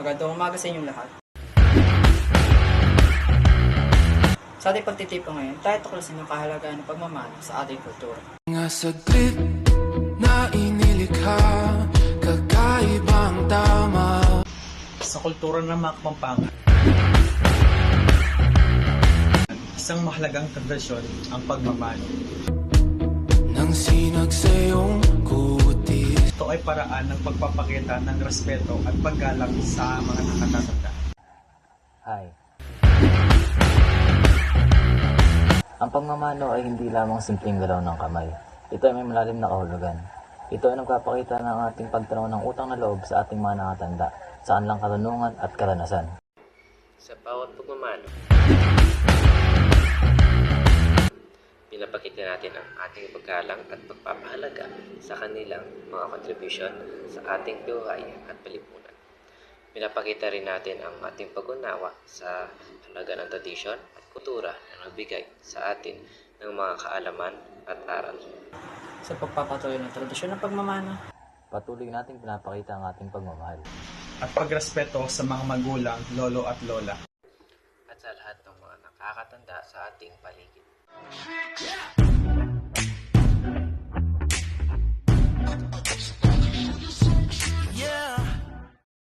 umaga sa inyong lahat. Sa ating pagtitipon ngayon, tayo tuklasin yung kahalagaan ng pagmamahal sa ating kultura. Nga saglit na inilikha Kakaibang tama sa kultura ng mga Kapampangan. Isang mahalagang tradisyon ang pagmamano. Nang sinag ay paraan ng pagpapakita ng respeto at paggalang sa mga nakatatanda. Hi. Ang pagmamano ay hindi lamang simpleng galaw ng kamay. Ito ay may malalim na kahulugan. Ito ay nagpapakita ng ating pagtanaw ng utang na loob sa ating mga nakatanda, saan lang karunungan at karanasan. Sa bawat pagmamano, natin ang ating paggalang at pagpapahalaga sa kanilang mga contribution sa ating buhay at palipunan. Pinapakita rin natin ang ating pag-unawa sa halaga ng tradisyon at kultura na nagbigay sa atin ng mga kaalaman at aral. Sa pagpapatuloy ng tradisyon ng pagmamana, Patuloy nating pinapakita ang ating pagmamahal. At pagrespeto sa mga magulang, lolo at lola. At sa lahat ng mga nakakatanda sa ating paligid.